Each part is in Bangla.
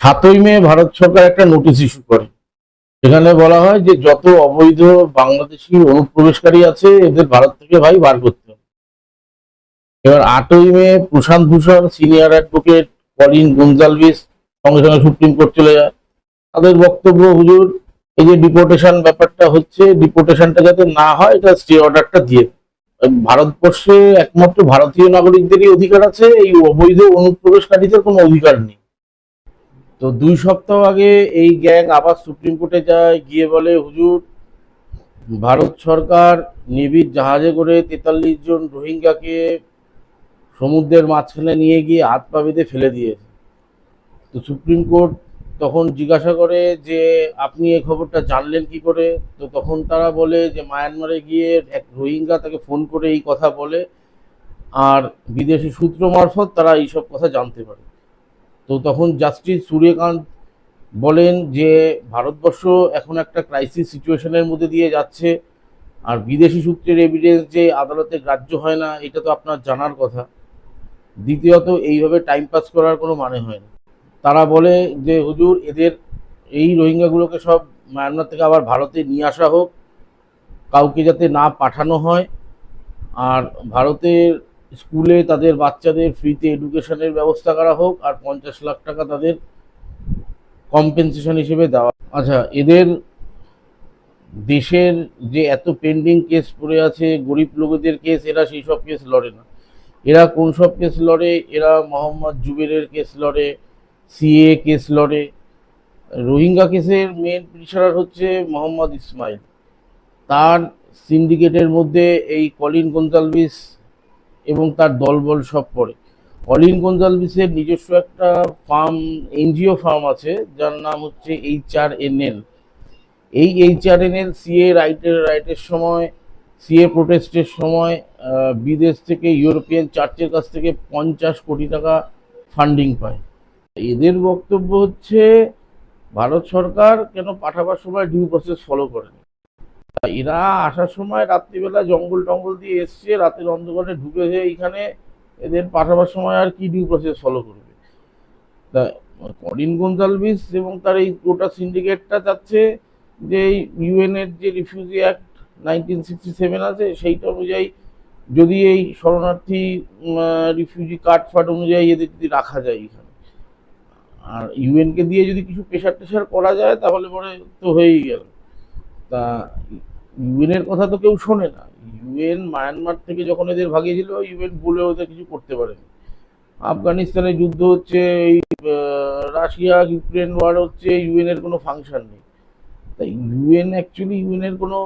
সাতই মে ভারত সরকার একটা নোটিশ ইস্যু করে। সেখানে বলা হয় যে যত অবৈধ বাংলাদেশি অনুপ্রবেশকারী আছে, এদের ভারত থেকে ভাই বার করতে হবে। এবার আটই মে Prashant Bhushan senior advocate Colin Gonsalves সঙ্গে সঙ্গে সুপ্রিম কোর্ট চলে যায়। তাদের বক্তব্য, হুজুর, এই যে ডিপোর্টেশন ব্যাপারটা হচ্ছে ডিপোর্টেশনটা যাতে না হয়, এটা স্টে অর্ডারটা দিয়ে ভারতবর্ষে একমাত্র ভারতীয় নাগরিকদেরই অধিকার আছে, এই অবৈধ অনুপ্রবেশকারীদের কোনো অধিকার নেই। তো দুই সপ্তাহ আগে এই গ্যাং আবার সুপ্রিম কোর্টে যায়, গিয়ে বলে, হুজুর, ভারত সরকার নিবিড় জাহাজে করে তেতাল্লিশ জন রোহিঙ্গাকে সমুদ্রের মাঝখানে নিয়ে গিয়ে হাত পা বেঁধে ফেলে দিয়েছে। তো সুপ্রিম কোর্ট তখন জিজ্ঞাসা করে যে, আপনি এই খবরটা জানলেন কি করে? তো তখন তারা বলে যে, মায়ানমারে গিয়ে এক রোহিঙ্গা তাকে ফোন করে এই কথা বলে, আর বিদেশি সূত্র মারফত তারা এইসব কথা জানতে পারে। তো তখন জাস্টিস সূর্যকান্ত বলেন যে, ভারতবর্ষ এখন একটা ক্রাইসিস সিচুয়েশনের মধ্যে দিয়ে যাচ্ছে। আর বিদেশি সূত্রের এভিডেন্স যে, আদালতে গ্রাহ্য হয় না, এটা তো আপনার জানার কথা। দ্বিতীয়ত, এইভাবে টাইম পাস করার কোনো মানে হয় না। তারা বলে যে, হুজুর, এদের এই রোহিঙ্গাগুলোকে সব মায়ানমার থেকে আবার ভারতে নিয়ে আসা হোক। কাউকে যাতে না পাঠানো হয়। আর ভারতের স্কুলে তাদের বাচ্চাদের ফ্রিতে এডুকেশনের ব্যবস্থা করা হোক আর পঞ্চাশ লাখ টাকা তাদের কম্পেনসেশন হিসেবে দেওয়া। আচ্ছা এদের দেশের যে এত পেন্ডিং কেস পড়ে আছে, গরিব লোকেদের কেস এরা সেই সব কেস লড়ে না। এরা কোন সব কেস লড়ে? এরা মোহাম্মদ জুবেরের কেস লড়ে, সিএ কেস লড়ে। রোহিঙ্গা কেসের মেন পিটিশনার হচ্ছে মোহাম্মদ ইসমাইল। তার সিন্ডিকেটের মধ্যে এই কলিন গঞ্জালভিস এবং তার দলবল সব পড়ে। কলিন গঞ্জালভিসের নিজস্ব একটা ফার্ম, এনজিও ফার্ম আছে, যার নাম হচ্ছে এইচ আর এন এল। এই H R N L CA রাইটের রাইটের সময়, সিএ প্রোটেস্টের সময় বিদেশ থেকে ইউরোপিয়ান চার্চের কাছ থেকে পঞ্চাশ কোটি টাকা ফান্ডিং পায়। এদের বক্তব্য হচ্ছে, ভারত সরকার কেন পাঠাবার সময় ডিউ প্রসেস ফলো করেনি? এরা আসার সময় রাত্রিবেলা জঙ্গল টঙ্গল দিয়ে এসছে, রাতের অন্ধকারে ঢুকেছে এইখানে এদের পাঠাবার সময় আর কি ডিউ প্রসেস ফলো করবে? তা করিন গঞ্জালভিস এবং তার এই গোটা সিন্ডিকেটটা চাচ্ছে যে ইউএন এর যে refugee act nineteen sixty seven আছে, সেইটা অনুযায়ী যদি এই শরণার্থী রিফিউজি কার্ড ফার্ড অনুযায়ী এদের যদি রাখা যায় এখানে আর ইউএনকে দিয়ে যদি কিছু প্রেশার টেশার করা যায়, তাহলে পরে তো হয়েই গেল। তা ইউএনের কথা তো কেউ শোনে না। ইউএন মায়ানমার থেকে যখন এদের ভাগিয়েছিল, ইউএন বলে ওদের কিছু করতে পারেনি। আফগানিস্তানে যুদ্ধ হচ্ছে, এই রাশিয়া, ইউক্রেন ওয়ার হচ্ছে, ইউএনের কোনো ফাংশন নেই। তাই ইউএন অ্যাকচুয়ালি ইউএনের কোনো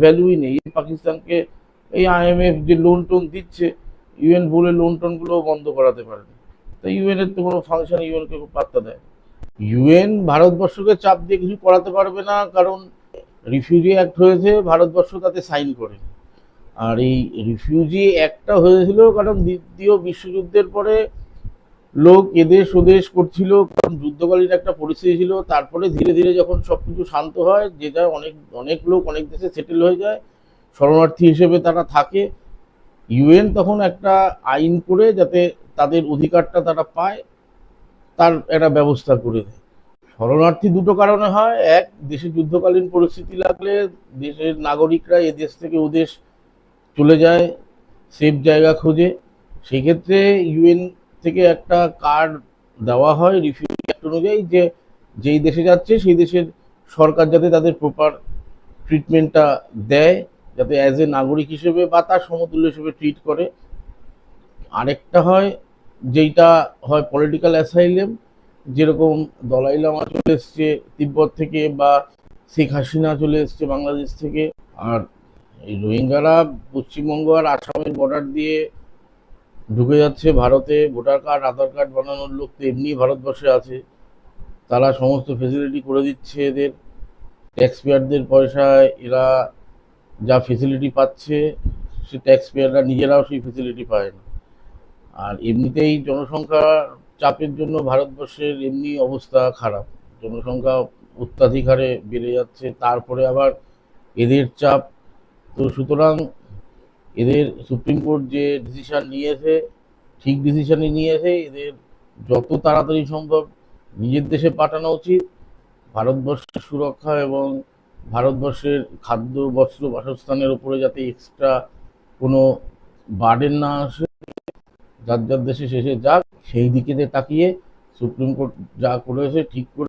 ভ্যালুই নেই। পাকিস্তানকে, এই আইএমএফ যে লোন টোন দিচ্ছে, ইউএন বলে লোন টোনগুলো বন্ধ করাতে পারেনি। তাই ইউএনের তো কোনো ফাংশন ইউএনকে পাত্তা দেয় ইউএন ভারতবর্ষকে চাপ দিয়ে কিছু করাতে পারবে না, কারণ রিফিউজি অ্যাক্ট হয়েছে, ভারতবর্ষ তাতে সাইন করে। আর এই রিফিউজি অ্যাক্টটা হয়েছিল কারণ দ্বিতীয় বিশ্বযুদ্ধের পরে লোক এদেশ ওদেশ করছিল, কারণ যুদ্ধকালীন একটা পরিস্থিতি ছিল। তারপরে ধীরে ধীরে যখন সব কিছু শান্ত হয়, যে অনেক অনেক লোক অনেক দেশে সেটেল হয়ে যায়, শরণার্থী হিসেবে তারা থাকে। ইউএন তখন একটা আইন করে যাতে তাদের অধিকারটা তারা পায়, তার একটা ব্যবস্থা করে দেয়। শরণার্থী দুটো কারণে হয়। এক, দেশে যুদ্ধকালীন পরিস্থিতি লাগলে দেশের নাগরিকরা এদেশ থেকে ও দেশ চলে যায় সেফ জায়গা খোঁজে। সেক্ষেত্রে ইউএন থেকে একটা কার্ড দেওয়া হয় রিফিউজি অ্যাক্ট অনুযায়ী যে, যেই দেশে যাচ্ছে সেই দেশের সরকার যাতে তাদের প্রপার ট্রিটমেন্টটা দেয়, যাতে অ্যাজ এ নাগরিক হিসেবে বা তার সমতুল্য হিসেবে ট্রিট করে। আরেকটা হয়, যেইটা হয় পলিটিক্যাল অ্যাসাইলেম যেরকম দলাই লামা চলে এসছে, তিব্বত থেকে বা শেখ হাসিনা চলে এসছে বাংলাদেশ থেকে, আর এই রোহিঙ্গারা পশ্চিমবঙ্গ আর আসামের বর্ডার দিয়ে ঢুকে যাচ্ছে ভারতে ভোটার কার্ড আধার কার্ড বানানোর লোক তো এমনি ভারতবর্ষে আছে। তারা সমস্ত ফেসিলিটি করে দিচ্ছে এদের। ট্যাক্স পেয়ারদের পয়সায় এরা যা ফেসিলিটি পাচ্ছে, সে ট্যাক্স পেয়াররা নিজেরাও সেই ফেসিলিটি পায় না। আর এমনিতেই জনসংখ্যা চাপের জন্য ভারতবর্ষের এমনি অবস্থা খারাপ। জনসংখ্যা অত্যাধিক হারে বেড়ে যাচ্ছে, তারপরে আবার এদের চাপ। তো সুতরাং এদের সুপ্রিম কোর্ট যে ডিসিশন নিয়েছে, ঠিক ডিসিশনই নিয়েছে, এদের যত তাড়াতাড়ি সম্ভব নিজের দেশে পাঠানো উচিত। ভারতবর্ষের সুরক্ষা এবং ভারতবর্ষের খাদ্য, বস্ত্র, বাসস্থানের উপরে যাতে এক্সট্রা কোনো বার্ডেন না আসে, যার যার দেশে শেষে যাক সেই দিকে তাকিয়ে সুপ্রিম কোর্ট যা করেছে ঠিক করে